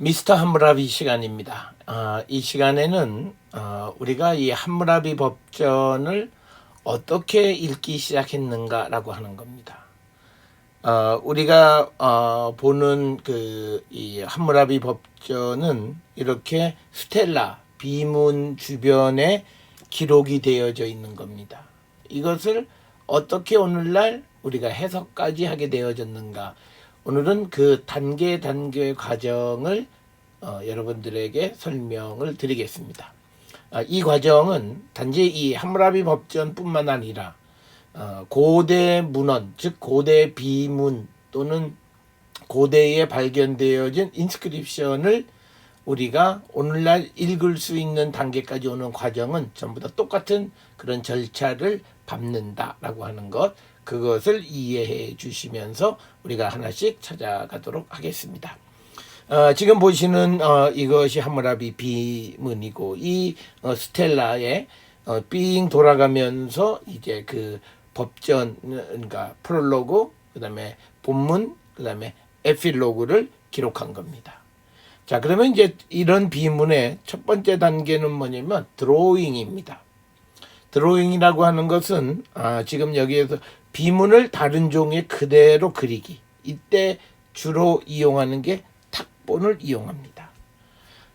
미스터 함무라비 시간입니다. 아, 이 시간에는 어, 우리가 이 함무라비 법전을 어떻게 읽기 시작했는가라고 하는 겁니다. 어, 우리가 어, 보는 그 이 함무라비 법전은 이렇게 스텔라 비문 주변에 기록이 되어져 있는 겁니다. 이것을 어떻게 오늘날 우리가 해석까지 하게 되어졌는가? 오늘은 그 단계 단계의 과정을 어, 여러분들에게 설명을 드리겠습니다. 아, 이 과정은 단지 이 함무라비 법전뿐만 아니라 어, 고대 문헌, 즉 고대 비문 또는 고대에 발견되어진 인스크립션을 우리가 오늘날 읽을 수 있는 단계까지 오는 과정은 전부 다 똑같은 그런 절차를 밟는다라고 하는 것 그것을 이해해 주시면서 우리가 하나씩 찾아가도록 하겠습니다. 어, 지금 보시는 어, 이것이 하무라비 비문이고 이 어, 스텔라에 어, 삥 돌아가면서 이제 그 법전 그러니까 프롤로그 그다음에 본문 그다음에 에필로그를 기록한 겁니다. 자 그러면 이제 이런 비문의 첫 번째 단계는 뭐냐면 드로잉입니다. 드로잉이라고 하는 것은 아, 지금 여기에서 비문을 다른 종에 그대로 그리기. 이때 주로 이용하는 게 탁본을 이용합니다.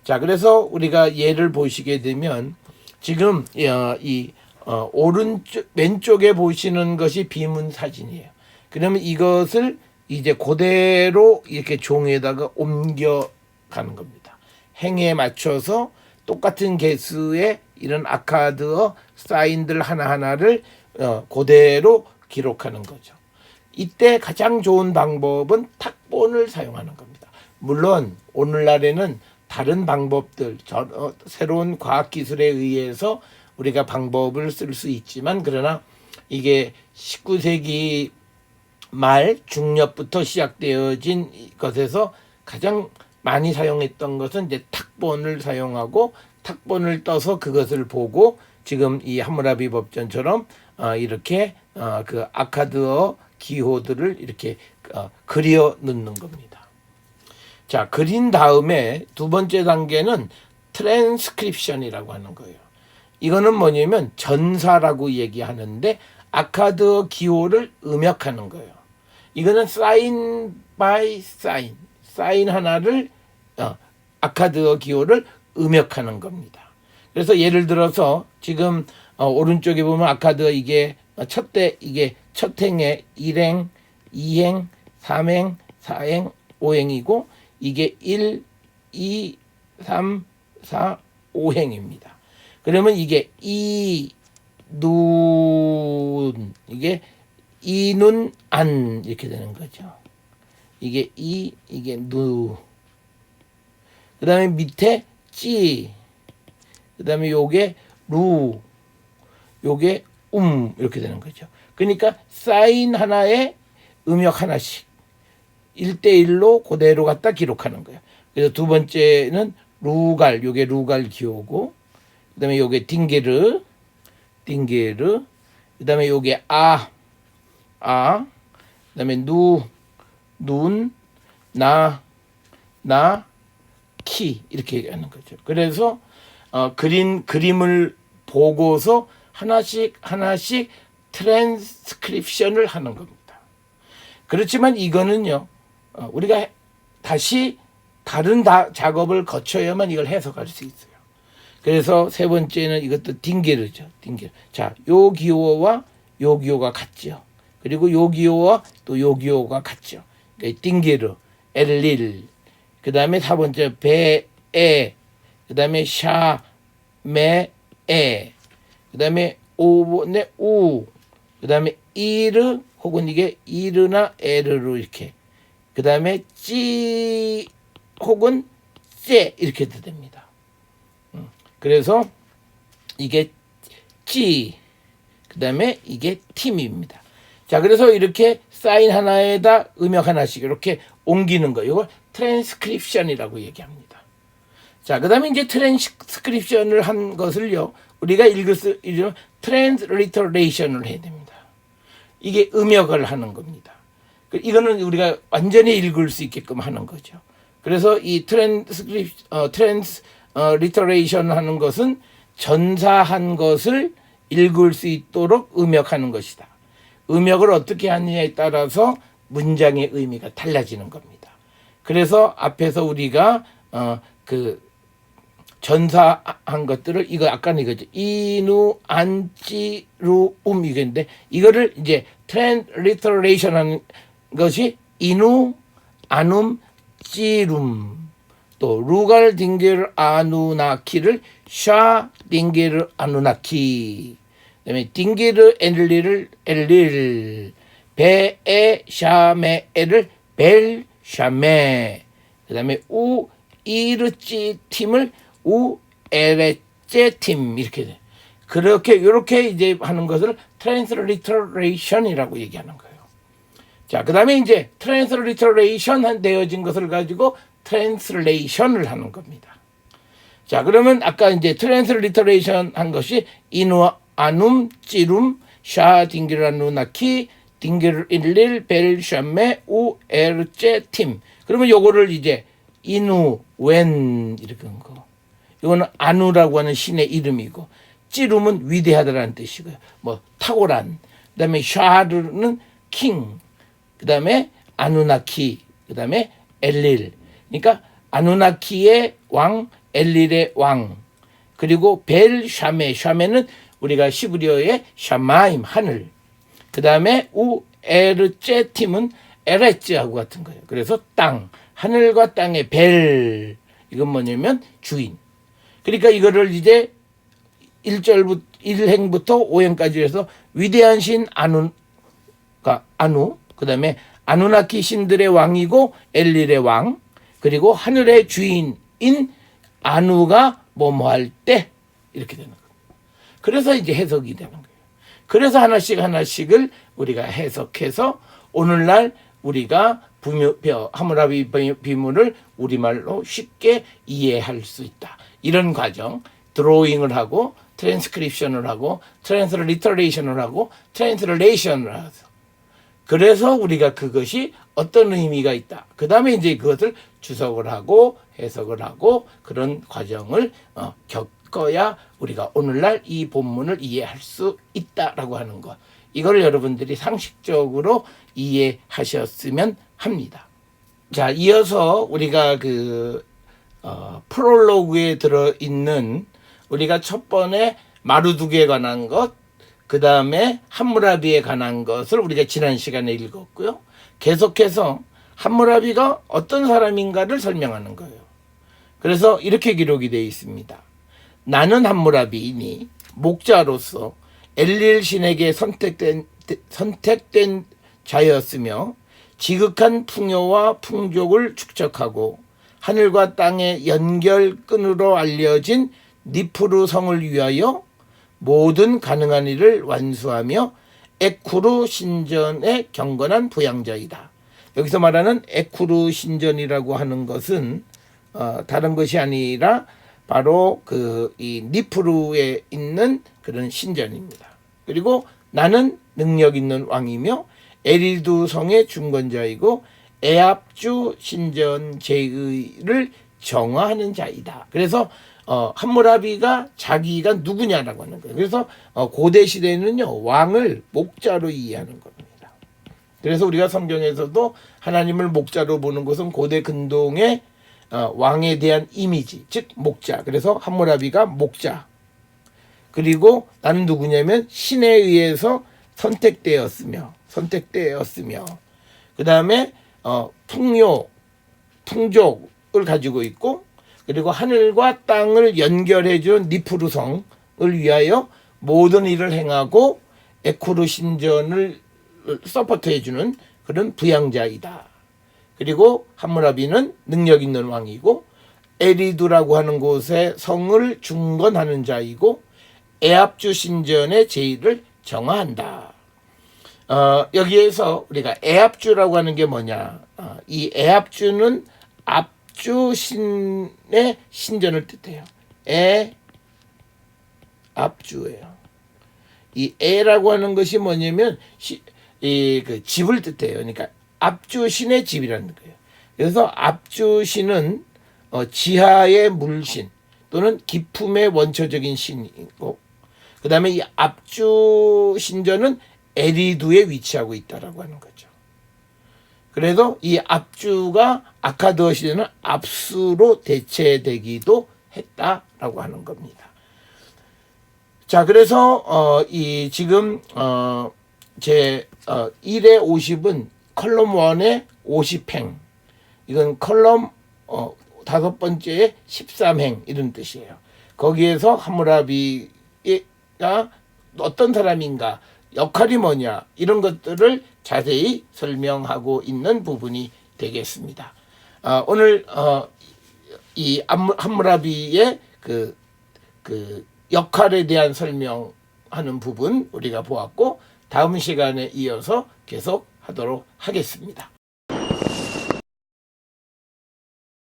자, 그래서 우리가 예를 보시게 되면 지금 어, 이 어, 오른쪽 왼쪽에 보시는 것이 비문 사진이에요. 그러면 이것을 이제 그대로 이렇게 종에다가 옮겨 가는 겁니다. 행에 맞춰서 똑같은 개수의 이런 아카드어 사인들 하나하나를 어, 그대로 기록하는 거죠. 이때 가장 좋은 방법은 탁본을 사용하는 겁니다. 물론 오늘날에는 다른 방법들, 저, 어, 새로운 과학 기술에 의해서 우리가 방법을 쓸 수 있지만 그러나 이게 19세기 말 중엽부터 시작되어진 것에서 가장 많이 사용했던 것은 이제 탁본을 사용하고 탁본을 떠서 그것을 보고 지금 이 하무라비 법전처럼 어, 이렇게 어, 그 아카드어 기호들을 이렇게 어, 그려 넣는 겁니다. 자, 그린 다음에 두 번째 단계는 트랜스크립션이라고 하는 거예요. 이거는 뭐냐면 전사라고 얘기하는데 아카드어 기호를 음역하는 거예요. 이거는 사인 바이 사인, 사인 하나를 어, 아카드어 기호를 음역하는 겁니다. 그래서 예를 들어서 지금 어, 오른쪽에 보면 아카드어 이게 첫대 이게 첫 행에 1행, 2행, 3행, 4행, 5행이고 이게 1, 2, 3, 4, 5행입니다. 그러면 이게 이, 눈, 이게 이 눈 안 이렇게 되는 거죠. 이게 이, 이게 누. 그 다음에 밑에 찌. 그 다음에 요게 루. 요게 음. 이렇게 되는 거죠. 그러니까 사인 하나에 음역 하나씩. 1대1로 그대로 갖다 기록하는 거예요. 그래서 두 번째는 루갈. 요게 루갈 기호고. 그 다음에 요게 딩게르. 딩게르. 그 다음에 요게 아. 아. 그 다음에 누. 눈. 나. 나. 키 이렇게 하는 거죠. 그래서 어, 그린 그림을 보고서 하나씩 하나씩 트랜스크립션을 하는 겁니다. 그렇지만 이거는요 어, 우리가 다시 다른 다, 작업을 거쳐야만 이걸 해석할 수 있어요. 그래서 세 번째는 이것도 딩게르죠. 딩게르. 자, 요 기호와 요 기호가 같죠. 그리고 요 기호와 또 요 기호가 같죠. 그러니까 딩게르, 엘릴, 그 다음에 사 번째 배 에 그 다음에 샤, 매, 에, 그 다음에 오번에 우, 그 다음에 이르 혹은 이게 이르나 에르로 이렇게 그 다음에 찌 혹은 째 이렇게 됩니다. 음, 그래서 이게 찌, 그 다음에 이게 팀입니다. 자, 그래서 이렇게 사인 하나에다 음역 하나씩 이렇게 옮기는 거, 이걸 트랜스크립션이라고 얘기합니다. 자, 그 다음에 이제 트랜스크립션을 한 것을요, 우리가 읽을 수, 이런 트랜스리터레이션을 해야 됩니다. 이게 음역을 하는 겁니다. 그 이거는 우리가 완전히 읽을 수 있게끔 하는 거죠. 그래서 이 트랜스크립 어, 트랜스 어, 리터레이션 하는 것은 전사한 것을 읽을 수 있도록 음역하는 것이다. 음역을 어떻게 하느냐에 따라서 문장의 의미가 달라지는 겁니다. 그래서 앞에서 우리가 어, 그 전사한 것들을 이거 아까는 이거죠. 이누 안찌루 음 이건데 이거를 이제 트랜리터레이션 하는 것이 이누 아눔 찌룸. 또 루갈 딩게르 아누나키를 샤 딩게르 아누나키. 그다음에 딩게르 엘리를 엘릴. 베에 샤메 에를 벨 샤메. 그다음에 우 이르찌 팀을 우 에레째 팀 이렇게 돼. 그렇게 이렇게 이제 하는 것을 트랜스리터레이션이라고 얘기하는 거예요. 자, 그다음에 이제 트랜스리터레이션 되어진 것을 가지고 트랜스레이션을 하는 겁니다. 자, 그러면 아까 이제 트랜스리터레이션 한 것이 이누 아눔 찌룸 샤 딩기라 누 나키 딩기르 일릴 벨 샴메 우 에르제 팀. 그러면 요거를 이제 이누 웬 이렇게 한 거. 이거는 아누라고 하는 신의 이름이고 찌룸은 위대하다라는 뜻이고요. 뭐 탁월한. 그다음에 샤르는 킹. 그다음에 아누나키. 그다음에 엘릴. 그러니까 아누나키의 왕, 엘릴의 왕. 그리고 벨 샤메. 샤메는 우리가 시브리어의 샤마임 하늘. 그다음에 우 에르제 팀은 에레츠하고 같은 거예요. 그래서 땅. 하늘과 땅의 벨. 이건 뭐냐면 주인. 그러니까 이거를 이제 1절부터 1행부터 5행까지 해서 위대한 신 아누가 아누 그다음에 아누나키 신들의 왕이고 엘릴의 왕 그리고 하늘의 주인인 아누가 뭐뭐 할 때 이렇게 되는 거예요. 그래서 이제 해석이 되는 거예요. 그래서 하나씩 하나씩을 우리가 해석해서 오늘날 우리가 부묘 하무라비 비문을 우리말로 쉽게 이해할 수 있다. 이런 과정 드로잉을 하고 트랜스크립션을 하고 트랜스리터레이션을 하고 트랜스레이션을 하서 그래서 우리가 그것이 어떤 의미가 있다. 그 다음에 이제 그것을 주석을 하고 해석을 하고 그런 과정을 어, 겪어야 우리가 오늘날 이 본문을 이해할 수 있다라고 하는 것. 이걸 여러분들이 상식적으로 이해하셨으면 합니다. 자, 이어서 우리가 그 어, 프롤로그에 들어 있는 우리가 첫 번에 마루두기에 관한 것, 그 다음에 함무라비에 관한 것을 우리가 지난 시간에 읽었고요. 계속해서 함무라비가 어떤 사람인가를 설명하는 거예요. 그래서 이렇게 기록이 되어 있습니다. 나는 함무라비이니 목자로서 엘릴 신에게 선택된 선택된 자였으며 지극한 풍요와 풍족을 축적하고 하늘과 땅의 연결끈으로 알려진 니프루 성을 위하여 모든 가능한 일을 완수하며 에쿠르 신전의 경건한 부양자이다. 여기서 말하는 에쿠르 신전이라고 하는 것은 어, 다른 것이 아니라 바로 그 이 니프루에 있는 그런 신전입니다. 그리고 나는 능력 있는 왕이며 에리두 성의 중건자이고 에압주 신전 제의를 정화하는 자이다. 그래서 어, 함무라비가 자기가 누구냐라고 하는 거예요. 그래서 어, 고대 시대에는요 왕을 목자로 이해하는 겁니다. 그래서 우리가 성경에서도 하나님을 목자로 보는 것은 고대 근동의 어, 왕에 대한 이미지, 즉 목자. 그래서 함무라비가 목자. 그리고 나는 누구냐면 신에 의해서 선택되었으며 선택되었으며 그 다음에 어, 풍요, 풍족을 가지고 있고 그리고 하늘과 땅을 연결해 준 니프루성을 위하여 모든 일을 행하고 에쿠르 신전을 서포트해 주는 그런 부양자이다. 그리고 함무라비는 능력 있는 왕이고 에리두라고 하는 곳에 성을 중건하는 자이고 에압주 신전의 제의를 정화한다. 어, 여기에서 우리가 애압주라고 하는 게 뭐냐? 어, 이 애압주는 압주 신의 신전을 뜻해요. 애 압주예요. 이 애라고 하는 것이 뭐냐면 시, 이, 그 집을 뜻해요. 그러니까 압주 신의 집이라는 거예요. 그래서 압주 신은 어, 지하의 물신 또는 기품의 원초적인 신이고 그 다음에 이 압주 신전은 에리두에 위치하고 있다라고 하는 거죠. 그래서 이 압주가 아카드어 시대는 압수로 대체되기도 했다라고 하는 겁니다. 자, 그래서 어, 이 지금 어, 제 어, 1의 50은 컬럼 1의 50행. 이건 컬럼 어, 다섯 번째의 13행 이런 뜻이에요. 거기에서 하무라비가 어떤 사람인가, 역할이 뭐냐 이런 것들을 자세히 설명하고 있는 부분이 되겠습니다. 아, 오늘 어, 이 함무- 함무라비의 그, 그 역할에 대한 설명하는 부분 우리가 보았고 다음 시간에 이어서 계속 하도록 하겠습니다.